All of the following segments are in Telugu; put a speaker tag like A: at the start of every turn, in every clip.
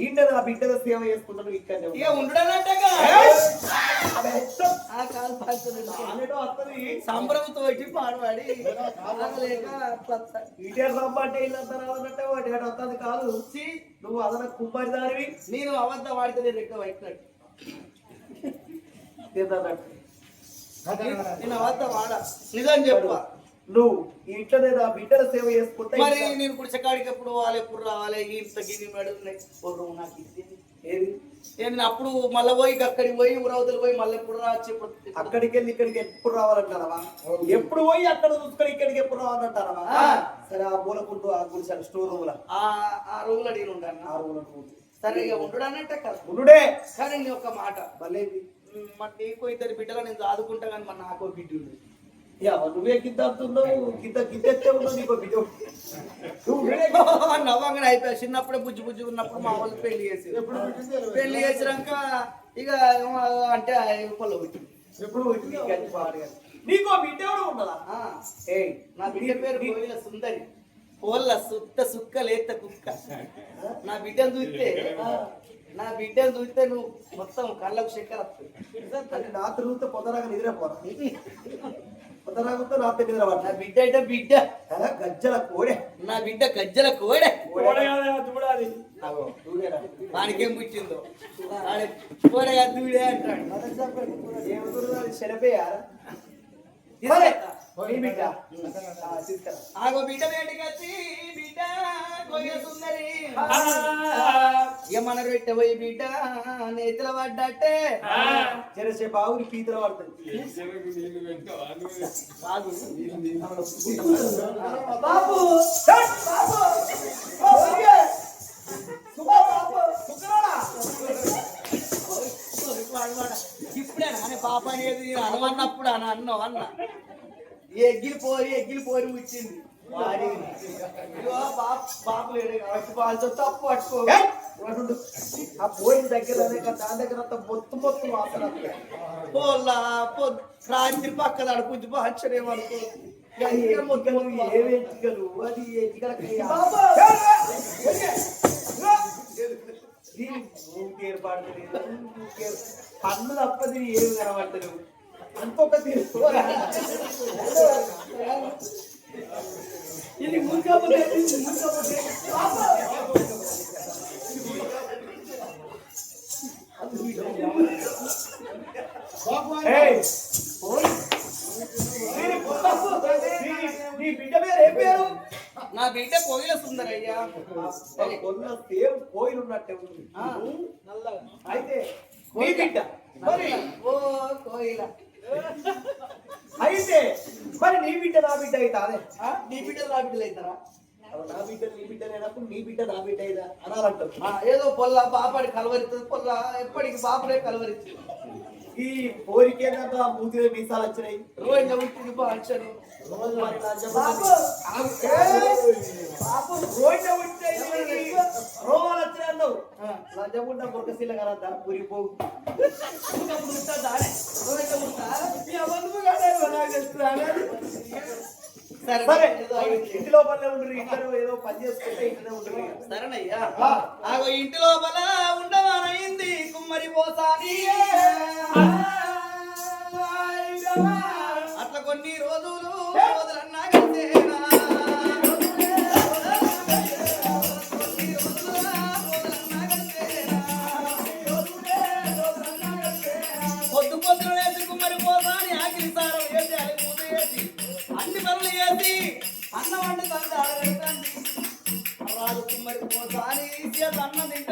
A: ఈయన నా బిడ్డల సేవ చేసుకుంటాను ఇక్కడ
B: ఆ సంబరంతో వచ్చి పాడవాడి. ఆగలేక అట్లా వస్తా.
A: ఇటే రమ్మంటే ఇల్లంతా రావాలంటే వాటి వస్తుంది కాదు. నువ్వు అదన కుమ్మరి దానివి
B: నేను అబద్ధం వాడితే నేను ఎక్కువ
A: తిన్నట్టు
B: నేను అబద్ధం వాడ నిజం చెప్పు.
A: నువ్వు ఇంట్లోనే నా బిడ్డల సేవ చేసుకుంటా
B: మరి నేను ఎప్పుడు పోవాలి ఎప్పుడు రావాలి? ఇంత గిన్ని మెడున్నాయి ఓ రూమ్ నాకు ఇచ్చింది
A: ఏది?
B: నేను అప్పుడు మళ్ళీ పోయి అక్కడికి పోయి ఊరవతలు పోయి మళ్ళీ ఎప్పుడు రావచ్చు ఎప్పుడు
A: అక్కడికి వెళ్ళి ఇక్కడికి ఎప్పుడు రావాలంటారవా ఎప్పుడు పోయి అక్కడ చూసుకొని ఇక్కడికి ఎప్పుడు రావాలంటారవా
B: ఆ.
A: సరే ఆ మూలకుంటూ ఆ గుడిసాను స్టోర్ రూమ్ లా
B: ఆ ఆ రూమ్లో నేను ఉంటాను?
A: ఆ రూమ్లో
B: సరే ఇక ఉండడానంటే కదా.
A: ఉండుడే.
B: కానీ నీ ఒక మాట.
A: భలేది.
B: మరి నీకు ఇద్దరు బిడ్డలు నేను చదువుకుంటా కానీ మరి నాకు బిడ్డ
A: యా నువ్వే గిద్ద అంటున్నావు? గిద్ద గిద్దెత్తే ఉన్నావు నీకు బిడ్డ. నువ్వు ఉండుడే.
B: నవ్వంగానే అయిపోయా చిన్నప్పుడే బుజ్జి బుజ్జి ఉన్నప్పుడు మా వాళ్ళు పెళ్ళి చేసి పెళ్ళి చేసినాక ఇక అంటే పొల్ల పుట్టింది
A: ఎప్పుడు. నీకో బిడ్డ కూడా ఉండదా ఏయ్
B: నా బిడ్డ పేరు కోయిల సుందరి. కోళ్ళ సుత్త సుక్క లేత కుక్క. నా బిడ్డను చూస్తే నా బిడ్డను చూస్తే నువ్వు మొత్తం కళ్ళకు చక్కెర వస్తుంది
A: అంటే నా తిరుగుతే పొదరాగా నిద్రపోరా? పొదరాగుతో రాత్రి నిద్ర
B: నా
A: పడ్డా
B: బిడ్డ అంటే బిడ్డ.
A: గజ్జల కోడే.
B: నా బిడ్డ గజ్జల కోడే.
A: చూడాలి
B: వానికేం పుట్టిందో వాడి కోడగా దూడే అంటాడు. తీసుకెళ్తా.
A: నీ బిడ్డ.
B: ఆగో సుందరి. పెట్టబోయి నేతిల పడ్డట్టే.
A: జరసేపు ఆవుని పీతల పడుతుంది. బాబు.
B: ఇప్పుడే పాప అనేది నేను అనమన్నప్పుడు అని అన్నావు అన్న. ఎగ్గిలి పోరి ఎగ్గిలి పోరి వాడి బాప్ బాపు లేడు కాబట్టి వాళ్ళతో తప్పు పట్టుకో
A: ఆ పోయిన దగ్గర దాని దగ్గర మొత్తం మొత్తం వాసన.
B: పొద్దు రాత్రి పక్కన అడుపుద్ది బాచరేమనుకో
A: మొక్కలు ఏ అది ఏర్పాటు పన్ను తప్పది ఏమి కనబడతలేవు తీరు ఇది బాబు, దీని- నీ బిడ్డ పేరు ఏం పేరు
B: నా బిడ్డ కోయిల సుందరయ్యా.
A: కొన్న సేమ్ కోయిల్ ఉన్నట్టే ఉంది. అయితే నీ బిడ్డ మరి
B: ఓ కోయిల
A: అయితే మరి నీ బిడ్డ నా
B: బిడ్డలు నా బిడ్డలు అవుతారా
A: నా బిడ్డ నీ బిడ్డ లేనప్పుడు నీ బిడ్డ నా బిడ్డ అయినా అనాలంటారు.
B: ఏదో పొల్ల బాపాడి కలవరిస్తుంది పొల్ల ఎప్పటికి బాపుడే కలవరిస్తుంది.
A: ఈ పోరికేందంటే ఆ మూతి మీసాలు వచ్చినాయి?
B: రోజు ఉంటుంది బాంచను
A: రోజు బాబు బాబు రోజు లంచముండ బొరకశీల కలద్దా పురి పోవు
B: సరే.
A: ఇంటి లోపలనే ఉండరు ఇద్దరు ఏదో పని చేసుకుంటే ఇంటనే ఉండరు
B: సరేనయ్యా ఆగో ఇంటి లోపల ఉండవానయింది కుమ్మరి పోసాని అట్లా కొన్ని రోజులు రోజులన్నా కలిసేనా. పోసాని చేత అన్నం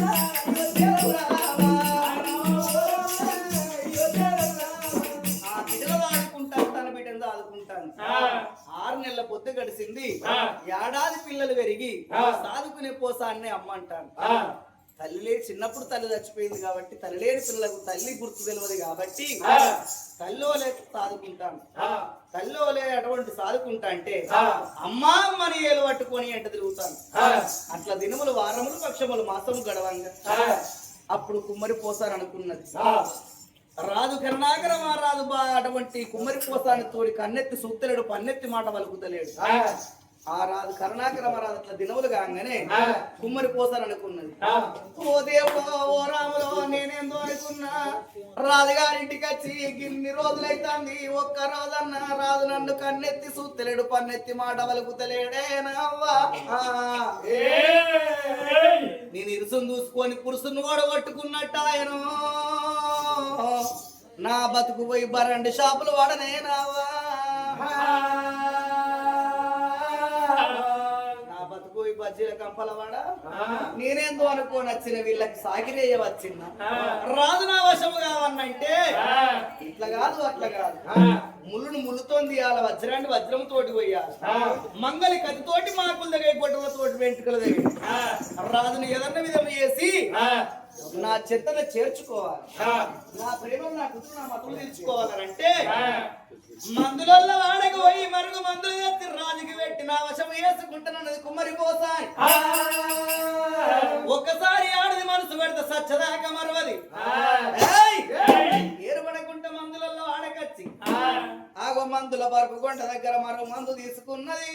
B: ఏడాది పిల్లలు పెరిగి సాదుకునే పోసాన్ని అమ్మ అంటాను. తల్లి లేని చిన్నప్పుడు తల్లి చచ్చిపోయింది కాబట్టి తల్లి లేని పిల్లలకు తల్లి గుర్తు తెలియదు కాబట్టి తల్లి ఓలే సాదుకుంటాను. తల్లి ఓలే అటువంటి సాదుకుంటా అంటే అమ్మా అమ్మని ఏలు పట్టుకొని ఎంట తిరుగుతాను. అట్లా దినములు వారములు పక్షములు మాసము గడవంగా. అప్పుడు కుమ్మరి పోసాను అనుకున్నది. రాజు కరుణాకర రాజు బా అటువంటి కుమ్మరి పోసాని తోడి కన్నెత్తి సూత్తలేడు పన్నెత్తి మాట పలుకుతలేడు ఆ రాజు కరుణాకర రాజు అట్లా దినములు కాగానే కుమ్మరి పోసాను అనుకున్నది. ఓ దేవుడో ఓ రాములో నేనేందో అనుకున్నా. రాజుగారింటికి వచ్చి గిన్ని రోజులైతుంది. ఒక్క రోజన్న రాజు నన్ను కన్నెత్తి సూత్తలేడు పన్నెత్తి మాట నావ్వా. నేను ఇరుసును చూసుకొని పురుషుని ఓడగొట్టుకున్నట్టు ఆయన. నా బతుకు పోయి బరండి షాపులు వాడనే బజ్జీల కంపల వాడ? నేనేందో అనుకోని వచ్చిన వీళ్ళకి సాగిరేయ వచ్చిన రాజు నా వశము కావన్నంటే ఇట్లా కాదు అట్లా కాదు. ముళ్ళును ముళ్ళుతోంది తీయాల వజ్రాన్ని వజ్రం తోటి పోయాలి మంగళి కత్తితోటి మాకుల దగ్గర గొడ్డల తోటి వెంట్రుకల దగ్గర. రాజుని ఏదన్నా విధం చేసి నా చెత్తను చేర్చుకోవాలి. నా ప్రేమను నా కుటుంబం నా మతం తీర్చుకోవాలంటే మందులలో వాడకు పోయి మరుగు మందులు ఎత్తి రాజుకి పెట్టి నా వశం వేసుకుంటున్నది కుమ్మరి పోసాయి. ఒక్కసారి ఆడది మనసు పెడితే సచ్చదాక మరవది. ఏర్పడకుంటే మందులలో వాడకచ్చి. ఆగో మందుల బరుపుకొండ దగ్గర మరో మందు తీసుకున్నది.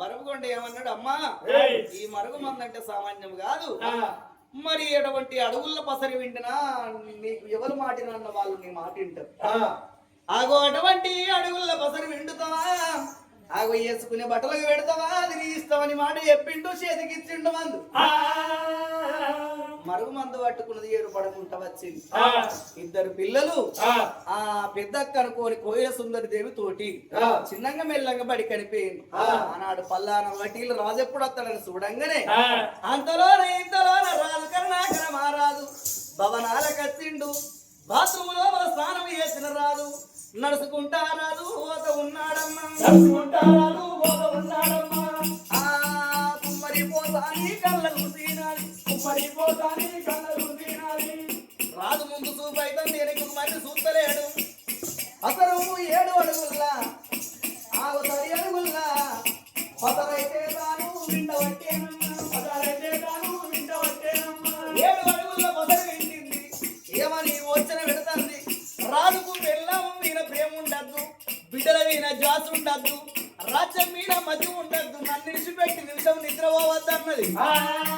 B: బరుపుకొండ ఏమన్నాడు అమ్మా? ఈ మరుగు మందు అంటే సామాన్యం కాదు. మరి ఎటువంటి అడుగుల పసరి వింటినా నీకు ఎవరు మాటినన్న వాళ్ళు నీ మాట వింటారు. ఆగో అటువంటి అడుగుల పసరి విండుతావా ఆగో వేసుకునే బట్టలకు పెడతావా? అది నీ మాట చెప్పిండు చేతికి ఇచ్చిండు మందు మరుగు మందు పట్టుకున్నది ఏడు పడకుండా వచ్చింది ఇద్దరు పిల్లలు ఆ. పెద్దక్క అనుకోని కోయిల సుందరి దేవి తోటి చిన్నంగా మెల్లంగా బడి కనిపోయింది ఆనాడు పల్లాన వటీలు రాజు ఎప్పుడు వస్తాడని చూడంగానే అంతలోన ఇంతలోన రాజు కరుణాకర మహారాజు భవనాల కత్తిండు బాత్రూమ్లో స్నానం చేసిన రాజు. నడుచుకుంటా రాజు ఓత ఉన్నాడమ్మా. ఆ కుమ్మరి పోతాని కళ్ళకు తీనాలి రాజు ముందు చూపు అయితే నేను మళ్ళీ చూస్తలేడు. అసలు ఏడు అడుగుల్లా? ఆగు తడి అడుగుల్లా? పదరైతే రాజ్యం మీద మతి ఉండద్దు నన్ను విడిచిపెట్టి నిమిషం నిద్రపోవద్దన్నది ఎరగనట్టు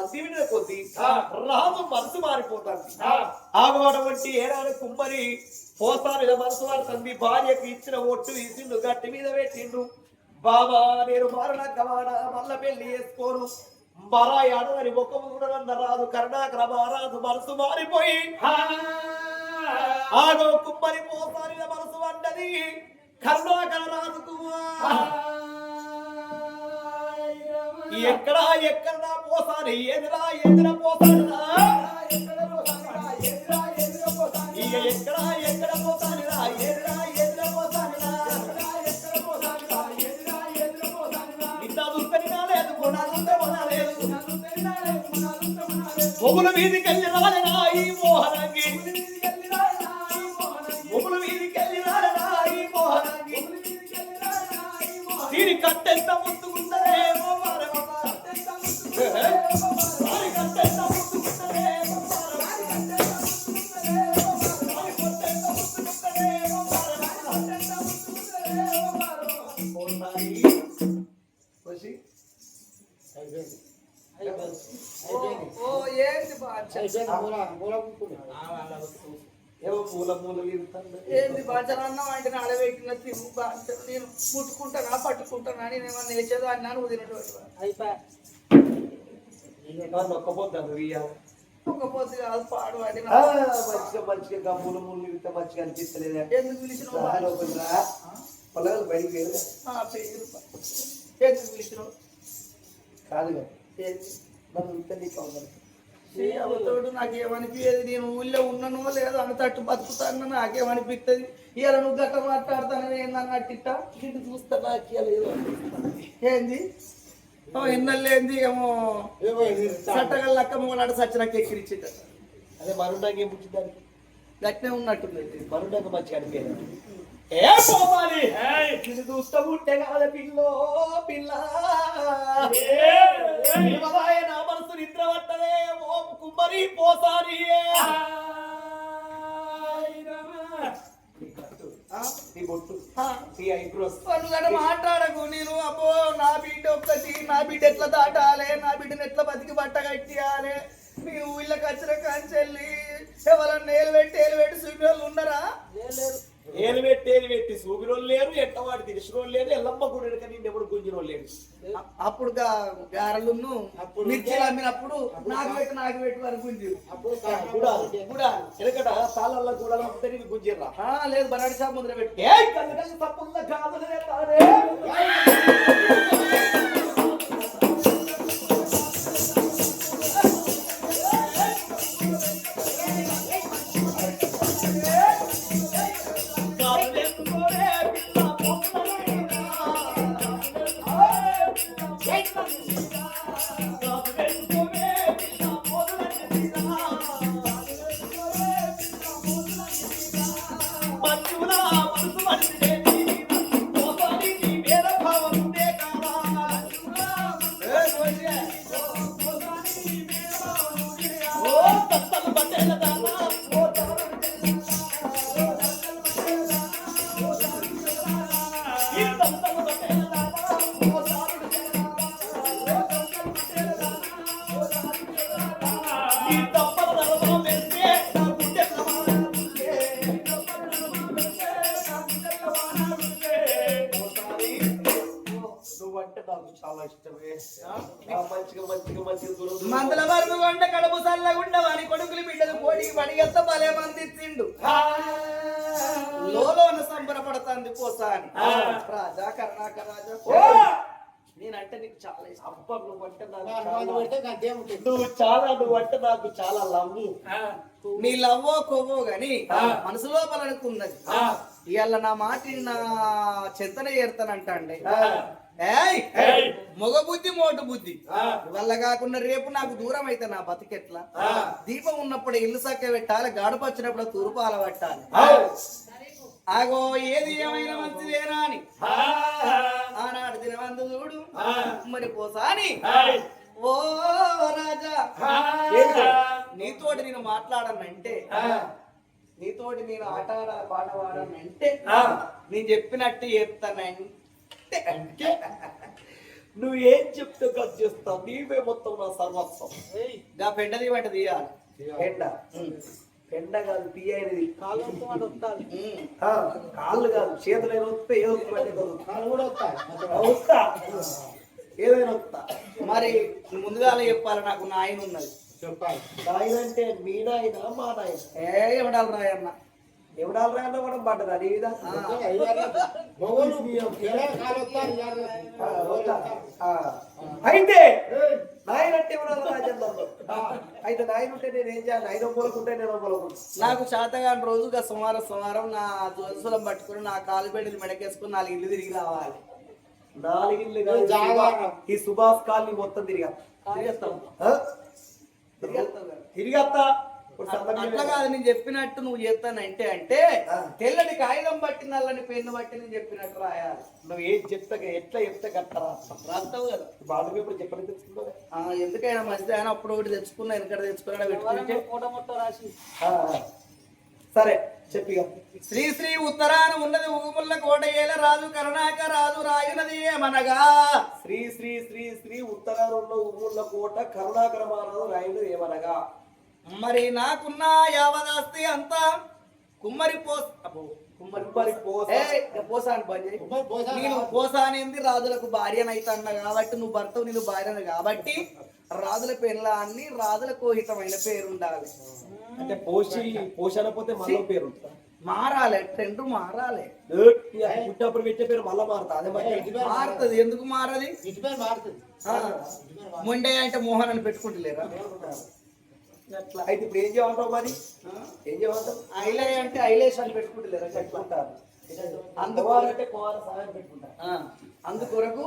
B: మీద కొద్ది రాజు మనసు మారిపోతుంది. ఆగటువంటి ఏడాది కుమ్మరి పోసారి మనసు మారుతుంది భార్యకి ఇచ్చిన ఒట్టు తీసిండు గట్టి మీద పెట్టిండు. బాబా నేను మారనక్క వాడ మల్ల పెళ్ళి చేసుకోను. మరా ఆడదని ముఖము కూడా రాదు కరుణాకర మహారాజు మనసు మారిపోయి. ఆగో కుమ్మరి పోసారి మనసు వంటది. కరుణాకర రాజుకు ఎక్కడ ఎక్కడ పోసారి ఎదురా ఎదుర పోసారా ఎక్కడ ఎక్కడ పోసానిరా ఎదురా ఎదుర పోసానిరా ఇంత చూస్తని రాలేదు కొనా చూస్తే కొనలేదు మొగుల మీదికెళ్ళి రాలేనా ఈ మోహనంగి? మొగుల రాలేనా ఈ మోహనంగి? దీని కట్టెంత బాచ నేను ముట్టుకుంటానా పట్టుకుంటానా నేను ఏమన్నా వేసేదో అన్నా నువ్వు తినటువంటి
A: నొక్కపోతాను ఇయ్యాలి
B: ఒక పొద్దు కాదు పాడు
A: మంచిగా మంచిగా గమ్ములు ముళ్ళు ఇంత మంచిగా అనిపిస్తలేదా.
B: ఎందుకు పిలిచినావు.
A: పొలగాలు బయటికి
B: పేరు. ఎందుకు పిలిచినావు?
A: కాదు కదా? నన్ను ఇంత నీకు అవసరం.
B: అవతోడు నాకేమనిపించేది నేను ఊళ్ళో ఉన్నానో లేదో అన్నట్టు బతుకుతాను నాకేమనిపిస్తుంది ఇవాళ నువ్వు గట్ట మాట్లాడతాను ఏందన్నట్టు ఇట్ట
A: ఇటు చూస్తా నాకు ఇయ్యాల ఏదో
B: ఇన్నలేంది ఏమో చట్టగల లక్క మూలాడు సచ్చినాక ఎక్కిరిచ్చేట
A: అదే మరుండాకి ఏం పుట్టింది దానికి
B: గట్నే ఉన్నట్టుంది
A: మరుండాక మంచిగా అనిపించదు ఏ పోవాలి? ఇది చూస్తా ఉంటే కాదు పిల్లో పిల్ల. నా మనసు నిద్ర పట్టలే ఓ కుమ్మరి పోసారి. నీ? నీ. నీ
B: మాట్లాడకు నేను అబ్బో నా బిడ్డ ఒక్కటి నా బిడ్డ ఎట్లా దాటాలి నా బిడ్డను ఎట్లా బతికి బట్ట కట్టియాలి. నేను ఊళ్ళకి వచ్చిన కాంచెల్లి ఎవరన్నా ఏలు పెట్టి ఏలు పెట్టి చూపి వాళ్ళు ఉన్నారా
A: ఏలు పెట్టి ఏలు పెట్టి సూగిరోళ్ళు లేరు ఎట్ట వాడు తెలిసినోళ్ళు లేరు ఎల్లమ్మ గుడి కానీ ఎవడు గుంజినోళ్ళు లేరు.
B: అప్పుడు గారెలున్ను
A: అప్పుడు
B: మిర్చిలు అమ్మినప్పుడు నాకు పెట్టి నాకు పెట్టి వరకు గుంజి
A: కూడా కూడా ఎనకట తాళల్ల కూడా తిరిగి గుంజిర్రా.
B: ఆ, లేదు బరాడి షాప్ ముద్ర పెట్టి.
A: ఏ కళ్ళు చాలా నువ్వు నువ్వంటే నాకు చాలా లవ్వు
B: నీ లవ్వో కొవ్వో గాని
A: ఆ.
B: మనసు లోపల అనుకున్నది
A: ఆ.
B: ఇవాళ నా మాట నా చెత్తన చేరుతానంట అండి. మగ బుద్ధి మోటు బుద్ధి. వల్ల కాకుండా రేపు నాకు దూరం అయితే నా బతికెట్లా. దీపం ఉన్నప్పుడు ఇల్లు సక్క పెట్టాలి గడప వచ్చినప్పుడు తూర్పు అలవట్టాలి. ఆగో ఏది ఏమైనా మంచిదేనా అని. ఆనాడు దినవంతు చూడు. మరి పోసాని. ఓ రాజా? నీతోటి నేను మాట్లాడనంటే. నీతోటి నేను ఆట ఆడ పాట పాడనంటే
A: ఆ.
B: నేను చెప్పినట్టు చెప్తానంటే
A: అంటే నువ్వు ఏం చెప్తే గది చేస్తావు నీవే మొత్తం నా సర్వస్వం
B: గా పెండది వంట తీయాలి
A: ఎండ ఎండ కాదు తీయనిది
B: ఉమ్.
A: ఆ, కాళ్ళు కాదు చేతులు ఏదో వస్తే ఏదో ఒకటి పట్టేది. వస్తా ఏదైనా వస్తా
B: మరి ముందుగా చెప్పాలి నాకు నాయన ఉన్నది
A: నాయన అంటే మీ నాయన మా నాయన
B: ఏ ఎవడాలి రాయన్న
A: ఎవడాలు రాయన కూడా పడ్డదా నీ.
B: ఆ.
A: అయితే నాయన అంటే ఎవడాలి రాజేంద్రంలో అయితే నాయన ఉంటే నేను ఏం చేయాలి? ఆయన మూలకుంటే నేను మూలకుంటా
B: నాకు చేతగాని రోజుగా సుమారు సుమారం నా జ్వలసులం పట్టుకుని నా కాలు బెడ్డలు మెడకేసుకుని నాలుగు ఇల్లు తిరిగి రావాలి.
A: నాలుగిళ్ళు కాదు, సుభా- ఈ సుభాష్ కాలనీ మొత్తం తిరిగా
B: తిరిగేస్తాం? తిరిగేస్తాం అట్లా. కాదు నేను చెప్పినట్టు నువ్వు చేస్తానంటే అంటే. తెల్లని కాగితం బట్టి నల్లని పెన్ను బట్టి నేను చెప్పినట్టు రాయాలి.
A: నువ్వు ఏం చెప్తా ఎట్లా చెప్తే గట్టరా
B: రాస్తావు కదా.
A: బాడుగు ఇప్పుడు చెప్పని
B: ఎందుకైనా మంచిది ఆయన అప్పుడు ఒకటి తెచ్చుకున్నా వెనకడ తెచ్చుకున్నా పెట్టుకుంటే.
A: సరే చెప్పిగా
B: శ్రీ శ్రీ ఉత్తరాన ఉన్నది ఊముల్ల కోట ఏల రాజు కరుణాక రాజు రాయునది ఏమనగా?
A: శ్రీ శ్రీ శ్రీ శ్రీ ఉత్తరాలలో ఉమ్ముళ్ళ కోట కరుణాకర మహారాజు రాయుడు ఏమనగా?
B: మరి నాకున్న యావదాస్తి అంతా. కుమ్మరి పోస్ అబ్బో, కుమ్మరి
A: పోస.
B: నేను పోసా అనేది రాజులకు భార్యనైతే అన్న కాబట్టి నువ్వు భర్తవు నేను భార్యను కాబట్టి రాజుల పెళ్ళాన్ని రాజుల కోహితమైన పేరు ఉండాలి
A: అంటే పోషి పోషణ పోతే మళ్ళీ పేరు?
B: మారాలి ట్రెండ్ మారాలి.
A: పుట్టినప్పుడు పెట్టే పేరు మళ్ళా మారుతా. అదే మరి
B: మారుతుంది. ఎందుకు మారది? మొండే అంటే మోహన్ అని పెట్టుకుంటలేరా?
A: అయితే ఇప్పుడు ఏం చేయమంటావు మరి? ఏం చేయమంటావు?
B: ఐలే అంటే ఐలేష్ అని పెట్టుకుంటలేరా
A: పెట్టుకుంటారు.
B: అందుకు
A: పోవాలంటే పోవాలి సహాయం పెట్టుకుంటారు.
B: ఆ, అందుకొరకు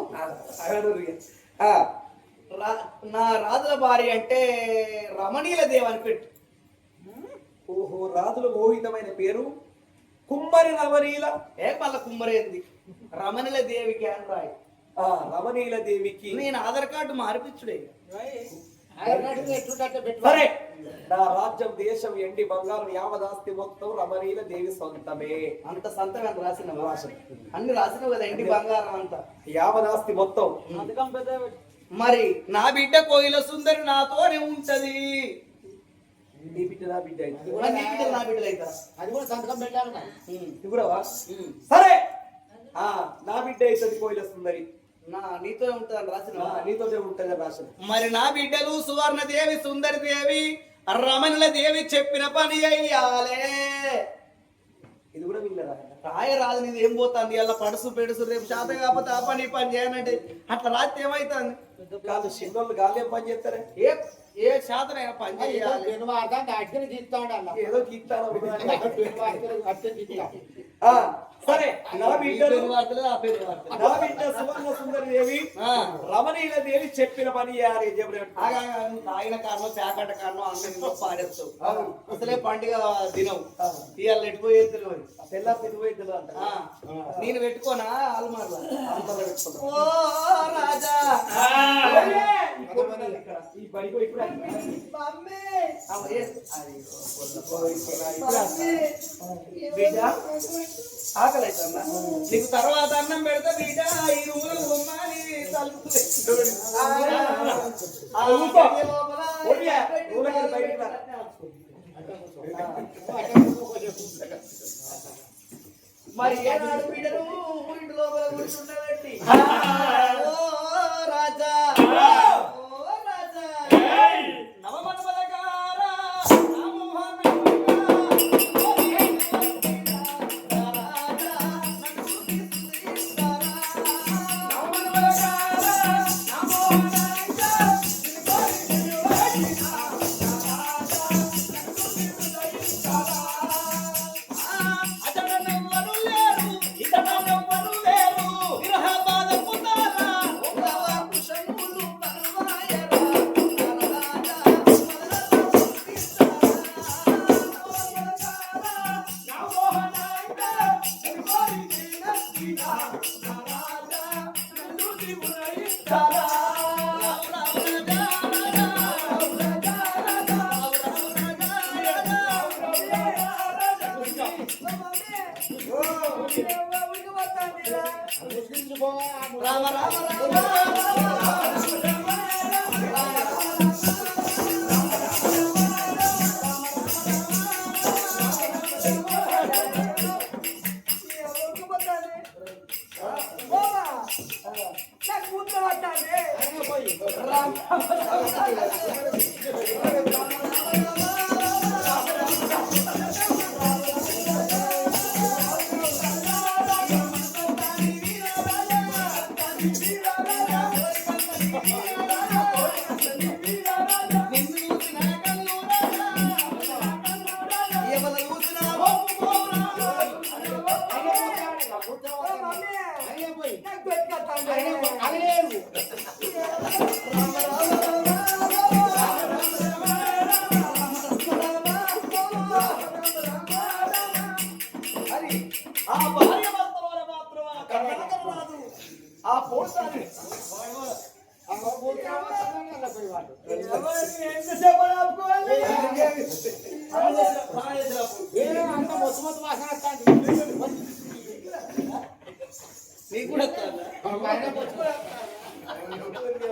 B: నా రాజుల భార్య అంటే రమణీల దేవ్ అని పెట్టు.
A: ఓహో రాజుల మోహితమైన పేరు కుమ్మరి రమణీల.
B: ఏ మళ్ళా కుమ్మరేంది రమణీల దేవికి అని రాయి.
A: ఆ రమణీల దేవికి.
B: నేను ఆధార్ కార్డు మార్పిచ్చుడే.
A: సరే నా రాజ్యం దేశం ఎండి బంగారం యావదాస్తి మొత్తం రమణీల దేవి సొంతమే.
B: అంత సంతకం అంత రాసిన భాష అన్ని రాసినావు కదా ఇంటి బంగారం అంతా.
A: యావదాస్తి మొత్తం.
B: మరి నా బిడ్డ కోయిల సుందరి నాతోనే ఉంటది.
A: నీ బిడ్డ నా బిడ్డ అయితే.
B: మరి నీ బిడ్డలు నా బిడ్డలు అవుతారా
C: అది కూడా సంతకం పెట్టాలి
B: ఉమ్,
A: ఇవ్వడవా?
B: ఉమ్.
A: సరే! ఆ నా బిడ్డ అవుతుంది కోయిల సుందరి.
B: నా నీతో ఉంటదని రాసిన
A: నీతోనే ఉంటుంది రాసిన.
B: మరి నా బిడ్డలు సువర్ణ దేవి సుందరి దేవి రమణుల దేవి చెప్పిన పని అయ్యాలే.
A: ఇది కూడా విన్నరా
B: రాయ రాదు నీది ఏం పోతుంది? అలా పడుసు పెడుసు రేపు శాతం కాకపోతే ఆ పని పని చేయనంటే అట్లా రాస్తే ఏమైతుంది?
A: కాదు చిన్నోళ్ళు గాలి ఏం పని చేస్తారే?
B: ఏ ఏ శాతం అయినా పని చేయాలి
C: తీస్తా ఉండాలి
A: ఏదో గీస్తాను సరే నా బిడ్డలు. నా బిడ్డ సువర్ణ సుందరి దేవి రమణీల దేవి చెప్పిన పని చేయాలి
B: తాగిన కారణం పేకాట కారణం అన్నం పారేస్తావు. అసలే పండుగ దినం ఇవాళ ఎట్టుపోయేది తెలియదు.
A: తెల్ల పెరుగుతుంది అంట.
B: ఆ, నేను పెట్టుకోనా?
A: పెట్టుకుందాం.
B: ఓ రాజా.
A: ఈ బడికో ఇప్పుడు
B: బిడ్డ అవుతుందా నీకు తర్వాత అన్నం పెడితే బిడ్డ ఈ రూములు బొమ్మని. మరి ఏనాడు బిడ్డను ఇంటి లోపల కూర్చుండబెట్టి? రాజా. చాలా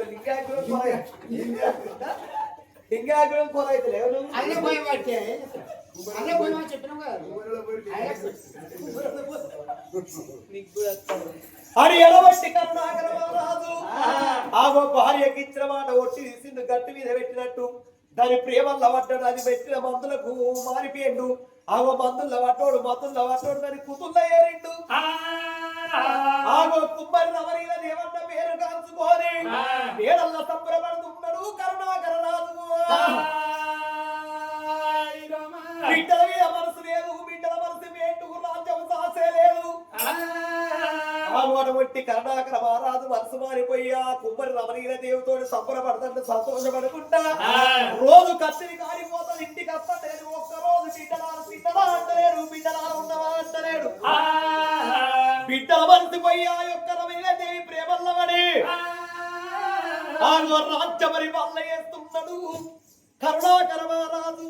A: లింగాగ్రం కొర లింగాగ్రం కొర అయితే లేవు నువ్వు
C: అన్నీ పోయి పట్టే అన్నీ పోయి చెప్పినాం కదా
B: నీకు కూడా వస్తుందా?
A: అని ఎడబట్టి కరుణాకర రాజు ఆగో భార్యకి ఇచ్చిన మాట ఒట్టి తీసిండు గట్టి మీద పెట్టినట్టు. దాని ప్రేమల్ల పడ్డాడు అది పెట్టిన మందులకు మారిపోయిండు. ఆగో మందుల పట్టోడు మందుల పట్టోడు దాని కుతుల్ల ఏరిండు. ఆగో కుమ్మరి నవరీల దేవన్న పేరు కాల్చుకొని. వేడల్ల సంబరపడుతున్నాడు కరుణాకర రాజు బిడ్డల మీద మనసు లేదు బిడ్డల మనసు వేటు రాజ్యం సాసే లేదు. ఆగోడబట్టి కరుణాకర మహారాజు మనసు మారిపోయి కుమ్మరి రమణీయ దేవుతోటి సంబరపడుతుంటే సంతోషపడుకుంటా. రోజు కత్తిని కారిపోతాడు ఇంటికి వస్తలేడు ఒక్క రోజు బిడ్డలాలు బిడ్డలా అంటలేడు బిడ్డలాలు ఉన్నవా అంటలేడు. బిడ్డల మరిసిపోయి ఆ యొక్క రమణీయ దేవి ప్రేమల్లవని రాజ్యమరి వల్ల వేస్తున్నాడు కరుణాకర మహారాజు.